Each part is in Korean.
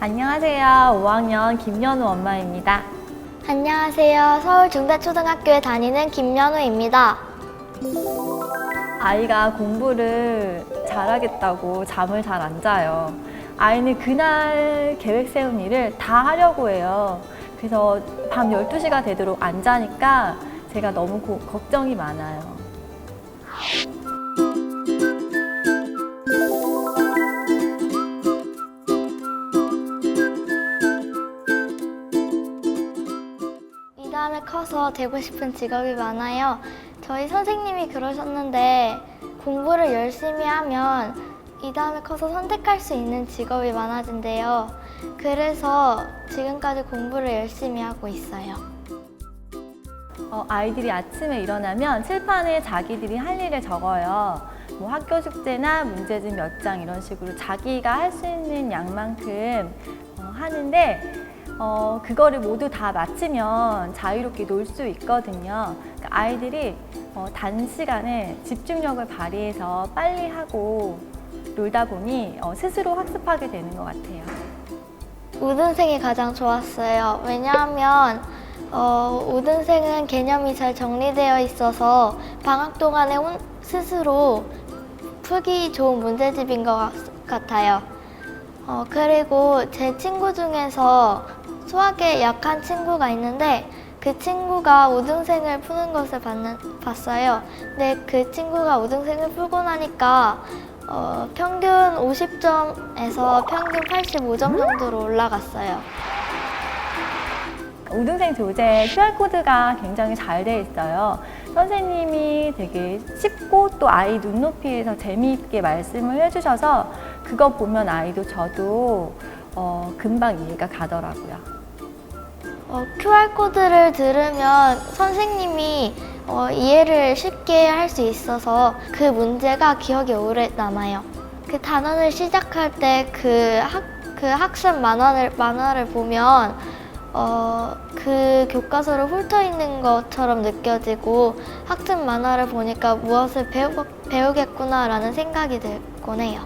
안녕하세요. 5학년 김연우 엄마입니다. 안녕하세요. 서울 중대초등학교에 다니는 김연우입니다. 아이가 공부를 잘하겠다고 잠을 잘 안 자요. 아이는 그날 계획 세운 일을 다 하려고 해요. 그래서 밤 12시가 되도록 안 자니까 제가 너무 고- 걱정이 많아요. 커서 되고 싶은 직업이 많아요. 저희 선생님이 그러셨는데 공부를 열심히 하면 이 다음에 커서 선택할 수 있는 직업이 많아진대요. 그래서 지금까지 공부를 열심히 하고 있어요. 어, 아이들이 아침에 일어나면 칠판에 자기들이 할 일을 적어요. 뭐 학교 숙제나 문제집 몇 장 이런 식으로 자기가 할 수 있는 양만큼 어, 하는데 어, 그거를 모두 다 마치면 자유롭게 놀 수 있거든요. 그러니까 아이들이 어, 단시간에 집중력을 발휘해서 빨리 하고 놀다 보니 어, 스스로 학습하게 되는 것 같아요. 우등생이 가장 좋았어요. 왜냐하면 어, 우등생은 개념이 잘 정리되어 있어서 방학 동안에 혼- 스스로 풀기 좋은 문제집인 것 같- 같아요. 어, 그리고 제 친구 중에서 수학에 약한 친구가 있는데 그 친구가 우등생을 푸는 것을 봤는, 봤어요. 근데 그 친구가 우등생을 풀고 나니까 어, 평균 50점에서 평균 85점 정도로 올라갔어요. 우등생 교재 QR코드가 굉장히 잘 돼 있어요. 선생님이 되게 쉽고 또 아이 눈높이에서 재미있게 말씀을 해주셔서 그거 보면 아이도 저도 어, 금방 이해가 가더라고요. 어, QR코드를 들으면 선생님이 어, 이해를 쉽게 할 수 있어서 그 문제가 기억에 오래 남아요. 그 단원을 시작할 때그 학, 그 학습 만화를, 만화를 보면 어, 그 교과서를 훑어 있는 것처럼 느껴지고 학습 만화를 보니까 무엇을 배우, 배우겠구나라는 생각이 들곤 해요.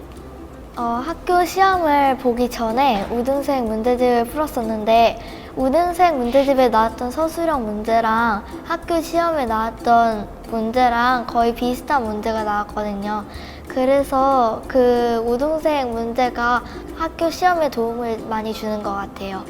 어, 학교 시험을 보기 전에 우등생 문제집을 풀었었는데 우등생 문제집에 나왔던 서술형 문제랑 학교 시험에 나왔던 문제랑 거의 비슷한 문제가 나왔거든요. 그래서 그 우등생 문제가 학교 시험에 도움을 많이 주는 것 같아요.